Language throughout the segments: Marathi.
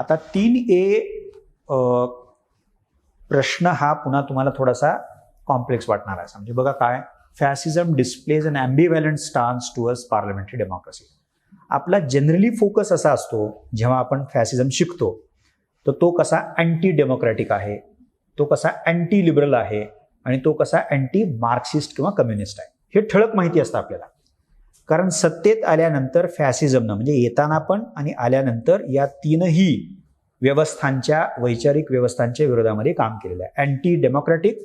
आता तीन ए प्रश्न हा पुन्हा तुम्हाला थोडासा कॉम्प्लेक्स वाटणार आहे. म्हणजे बघा काय fascism displays an ambivalent stance towards parliamentary democracy आपला जनरली फोकस असा असतो जेव्हा आपण फॅसिझम शिकतो तर तो कसा अँटी डेमोक्रॅटिक आहे तो कसा अँटी लिबरल आहे आणि तो कसा अँटी मार्क्सिस्ट किंवा कम्युनिस्ट आहे. हे ठळक माहिती असतं आपल्याला. कारण सत्तेत आल्यानंतर फॅसिझमनं म्हणजे येताना पण आणि आल्यानंतर या तीनही व्यवस्थांच्या वैचारिक व्यवस्थांच्या विरोधामध्ये काम केलेलं आहे. अँटी डेमोक्रॅटिक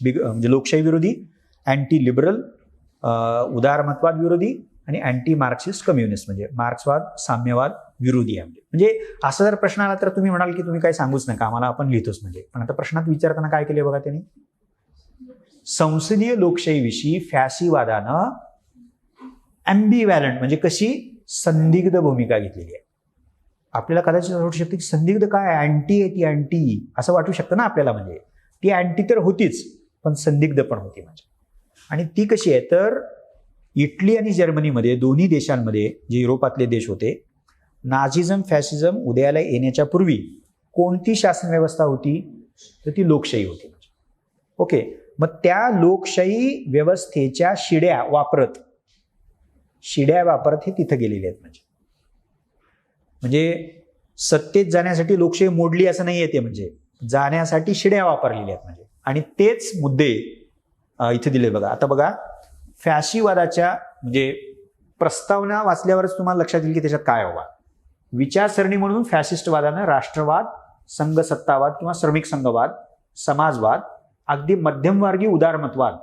बिग म्हणजे लोकशाही विरोधी अँटी लिबरल उदारमतवाद विरोधी आणि अँटी मार्क्सिस्ट कम्युनिस्ट म्हणजे मार्क्सवाद साम्यवाद विरोधी आहे. म्हणजे म्हणजे असा जर प्रश्न आला तर तुम्ही म्हणाल की तुम्ही काही सांगूच नका आम्हाला आपण लिहितोच म्हणजे. पण आता प्रश्नात विचारताना काय केले बघा त्यांनी? संसदीय लोकशाहीविषयी फॅसीवादानं ॲम्बिव्हॅलंट म्हणजे कशी संदिग्ध भूमिका घेतलेली आहे. आपल्याला कदाचित वाटू शकते की संदिग्ध काय अँटी आहे ती अँटी असं वाटू शकतं ना आपल्याला म्हणजे. ती अँटी तर होतीच पण संदिग्ध पण होती म्हणजे. आणि ती कशी आहे? तर इटली आणि जर्मनीमध्ये दोन्ही देशांमध्ये जे युरोपातले देश होते नाझिझम फॅसिझम उदयाला येण्याच्या पूर्वी कोणती शासन व्यवस्था होती? तर ती लोकशाही होती म्हणजे. ओके. मग त्या लोकशाही व्यवस्थेच्या शिड्या वापरत शिड्या वापरत हे तिथं गेलेले आहेत म्हणजे. म्हणजे सत्तेत जाण्यासाठी लोकशाही मोडली असं नाही येते म्हणजे. जाण्यासाठी शिड्या वापरलेल्या आहेत म्हणजे. आणि तेच मुद्दे इथे दिले बघा. आता बघा फॅशीवादाच्या म्हणजे प्रस्तावना वाचल्यावरच तुम्हाला लक्षात येईल की त्याच्यात काय हवा विचारसरणी म्हणून फॅसिस्टवादानं राष्ट्रवाद संघसत्तावाद किंवा श्रमिक संघवाद समाजवाद अगदी मध्यमवर्गीय उदारमतवाद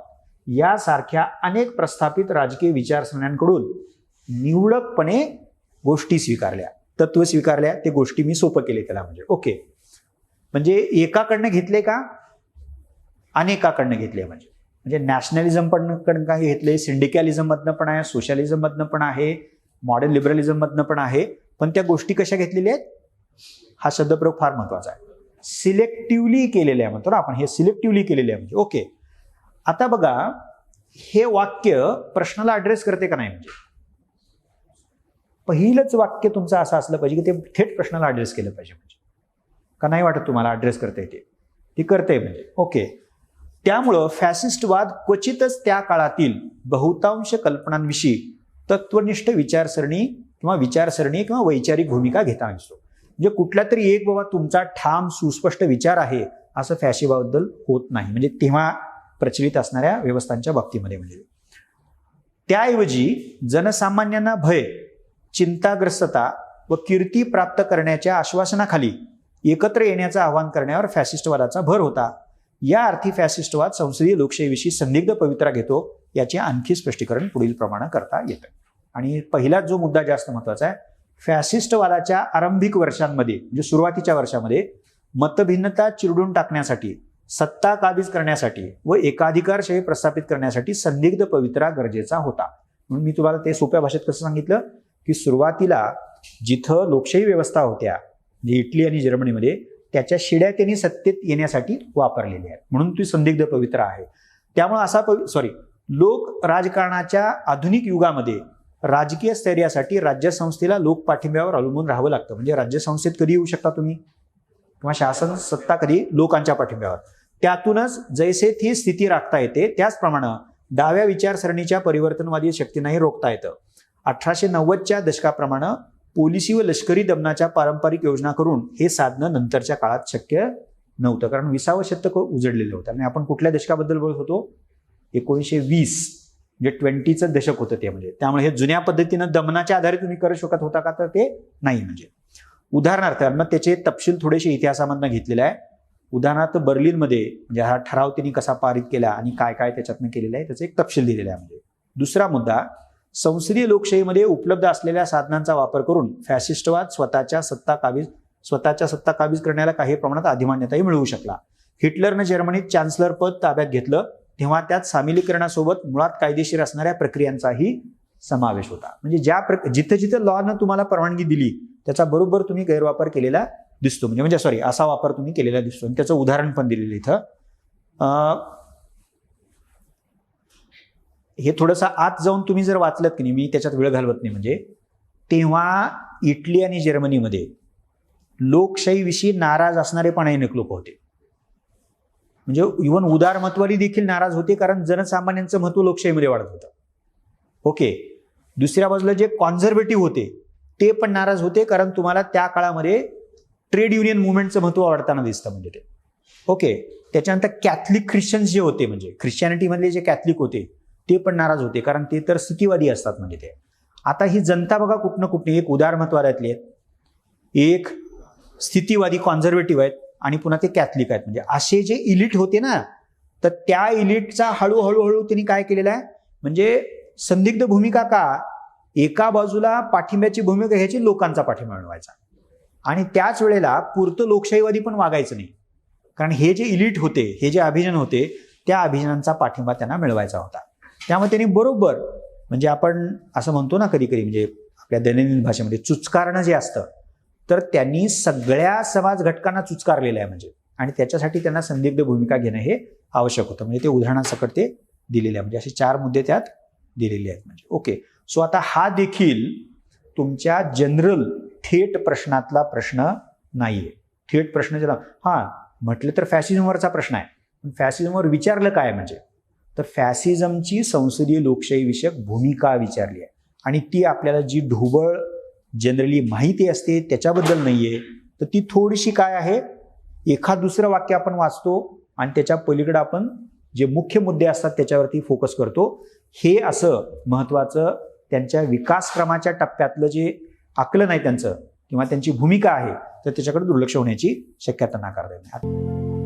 यासारख्या अनेक प्रस्थापित राजकीय विचारसरण्यांकडून निवडकपणे गोष्टी स्वीकारल्या. तत्व स्वीकारल्या. ते गोष्टी मी सोपं केले त्याला म्हणजे. ओके. म्हणजे एकाकडनं घेतले का? अनेकाकडनं घेतले म्हणजे. म्हणजे नॅशनलिझम पण कडनं काही घेतले सिंडिकॅलिझम मधनं पण आहे सोशलिझम मधनं पण आहे मॉडर्न लिबरलिझम मधनं पण आहे. पण त्या गोष्टी कशा घेतलेल्या आहेत? हा शब्दप्रयोग फार महत्त्वाचा आहे. सिलेक्टिव्हली केलेले आहे म्हणतो ना आपण. हे सिलेक्टिव्हली केलेले आहे म्हणजे. ओके. आता बघा हे वाक्य प्रश्नाला ॲड्रेस करते का नाही? म्हणजे पहिलंच वाक्य तुमचं असं असलं पाहिजे की ते थेट प्रश्नाला ॲड्रेस केलं पाहिजे म्हणजे. का नाही वाटत तुम्हाला ॲड्रेस करता येते? ती करते म्हणजे. ओके त्यामुळं फॅसिस्टवाद क्वचितच त्या काळातील बहुतांश कल्पनांविषयी तत्वनिष्ठ विचारसरणी किंवा विचारसरणी किंवा वैचारिक भूमिका घेता असतो. म्हणजे कुठला तरी एक बाबा तुमचा ठाम सुस्पष्ट विचार आहे असं फॅशिवाबद्दल होत नाही. म्हणजे तेव्हा प्रचलित असणाऱ्या व्यवस्थांच्या बाबतीमध्ये म्हणजे. त्याऐवजी जनसामान्यांना भय चिंताग्रस्तता व कीर्ती प्राप्त करण्याच्या आश्वासनाखाली एकत्र येण्याचं आवाहन करण्यावर फॅसिस्टवादाचा भर होता. या अर्थी फॅसिस्टवाद संसदीय लोकशाहीविषयी संदिग्ध पवित्रा घेतो याचे आणखी स्पष्टीकरण पुढील प्रमाणे करता येतं. आणि पहिला जो मुद्दा जास्त महत्त्वाचा आहे फॅसिस्टवादाच्या आरंभिक वर्षांमध्ये म्हणजे सुरुवातीच्या वर्षामध्ये मतभिन्नता चिरडून टाकण्यासाठी सत्ता काबीज करण्यासाठी व एकाधिकारशाही प्रस्थापित करण्यासाठी संदिग्ध पवित्रा गरजेचा होता. म्हणून मी तुम्हाला ते सोप्या भाषेत कसं सांगितलं? की सुरुवातीला जिथं लोकशाही व्यवस्था होत्या म्हणजे इटली आणि जर्मनीमध्ये त्याच्या शिड्या त्यांनी सत्तेत येण्यासाठी वापरलेल्या आहेत. म्हणून ती संदिग्ध पवित्र आहे. त्यामुळे असा सॉरी लोक राजकारणाच्या आधुनिक युगामध्ये राजकीय स्थैर्यासाठी राज्यसंस्थेला लोक पाठिंब्यावर अवलंबून राहावं लागतं. म्हणजे राज्यसंस्थेत कधी येऊ शकता तुम्ही? किंवा शासन सत्ता कधी? लोकांच्या पाठिंब्यावर. त्यातूनच जैसे ती स्थिती राखता येते त्याचप्रमाणे डाव्या विचारसरणीच्या परिवर्तनवादी शक्तींनाही रोखता येतं. अठराशे नव्वदच्या दशकाप्रमाणे पोलिसी व लष्करी दमनाच्या पारंपरिक योजना करून हे साधनं नंतरच्या काळात शक्य नव्हतं. कारण विसावं शतक उजडलेलं होतं. आणि आपण कुठल्या दशकाबद्दल बोलत होतो? एकोणीसशे वीस म्हणजे ट्वेंटीचं दशक होतं ते म्हणजे. त्यामुळे हे जुन्या पद्धतीनं दमनाच्या आधारे तुम्ही करू शकत होता का? तर ते नाही म्हणजे. उदाहरणार्थ मग त्याचे तपशील थोडेसे इतिहासामधनं घेतलेले आहे. उदाहरणार्थ बर्लिनमध्ये म्हणजे हा ठराव त्यांनी कसा पारित केला आणि काय काय त्याच्यातनं केलेलं आहे त्याचा एक तपशील दिलेला आहे म्हणजे. दुसरा मुद्दा संसदीय लोकशाहीमध्ये उपलब्ध असलेल्या साधनांचा वापर करून फॅसिस्टवाद स्वतःच्या सत्ता काबीज स्वतःच्या सत्ता काबीज करण्याला काही प्रमाणात अधिमान्यताही मिळवू शकला. हिटलरनं जर्मनीत चान्सलर पद ताब्यात घेतलं तेव्हा त्यात सामिलीकरणासोबत मुळात कायदेशीर असणाऱ्या प्रक्रियांचाही समावेश होता. म्हणजे ज्या प्र जिथं जिथं लॉनं तुम्हाला परवानगी दिली त्याचा बरोबर तुम्ही गैरवापर केलेला दिसतो. म्हणजे म्हणजे सॉरी असा वापर तुम्ही केलेला दिसतो. आणि त्याचं उदाहरण पण दिलेलं इथं. हे थोडंसं आत जाऊन तुम्ही जर वाचलत की नाही मी त्याच्यात वेळ घालवत नाही. म्हणजे तेव्हा इटली आणि जर्मनीमध्ये लोकशाहीविषयी नाराज असणारे पण अनेक लोक होते. म्हणजे इव्हन उदारमत्वारी देखील नाराज होते कारण जनसामान्यांचं महत्त्व लोकशाहीमध्ये वाढत होतं. ओके. दुसऱ्या बाजूला जे कॉन्झर्वेटिव्ह होते ते पण नाराज होते कारण तुम्हाला त्या काळामध्ये ट्रेड युनियन मुवमेंटचं महत्त्व वाढताना दिसतं म्हणजे ते. ओके त्याच्यानंतर कॅथलिक ख्रिश्चन्स जे होते म्हणजे ख्रिश्चॅनिटीमधले जे कॅथलिक होते ते पण नाराज होते कारण ते तर स्थितीवादी असतात म्हणजे ते. आता ही जनता बघा कुठनं कुठली एक उदारमतवादातली आहेत. एक स्थितीवादी कॉन्झर्वेटिव्ह आहेत आणि पुन्हा ते कॅथलिक आहेत. म्हणजे असे जे इलिट होते ना तर त्या इलिटचा हळूहळू हळू त्यांनी काय केलेलं आहे? म्हणजे संदिग्ध भूमिका का? एका बाजूला पाठिंब्याची भूमिका ह्याची लोकांचा पाठिंबा मिळवायचा. आणि त्याच वेळेला पुरतं लोकशाहीवादी पण वागायचं नाही. कारण हे जे इलिट होते हे जे अभिजन होते त्या अभिजनांचा पाठिंबा त्यांना मिळवायचा होता. त्यामुळे त्यांनी बरोबर म्हणजे आपण असं म्हणतो ना कधी कधी म्हणजे आपल्या दैनंदिन भाषेमध्ये चुचकारणं जे असतं तर त्यांनी सगळ्या समाज घटकांना चुचकारलेलं आहे म्हणजे. आणि त्याच्यासाठी त्यांना संदिग्ध भूमिका घेणं हे आवश्यक होतं. म्हणजे ते उदाहरणासकट ते दिलेले आहे. म्हणजे असे चार मुद्दे त्यात दिलेले आहेत म्हणजे. ओके. सो आता हा देखील तुमच्या जनरल थेट प्रश्नातला प्रश्न नाही आहे थेट प्रश्न ज्याला हां म्हटलं तर फॅसिझमवरचा प्रश्न आहे. पण फॅसिझमवर विचारलं काय म्हणजे? तर फॅसिझमची संसदीय लोकशाहीविषयक भूमिका विचारली आहे. आणि ती आपल्याला जी ढोबळ जनरली माहिती असते त्याच्याबद्दल नाही आहे तर ती थोडीशी काय आहे? एखाद दुसरं वाक्य आपण वाचतो आणि त्याच्या पलीकडं आपण जे मुख्य मुद्दे असतात त्याच्यावरती फोकस करतो. हे असं महत्त्वाचं त्यांच्या विकासक्रमाच्या टप्प्यातलं जे आकलन आहे त्यांचं किंवा त्यांची भूमिका आहे तर त्याच्याकडे दुर्लक्ष होण्याची शक्यता नाकारता येणार नाही.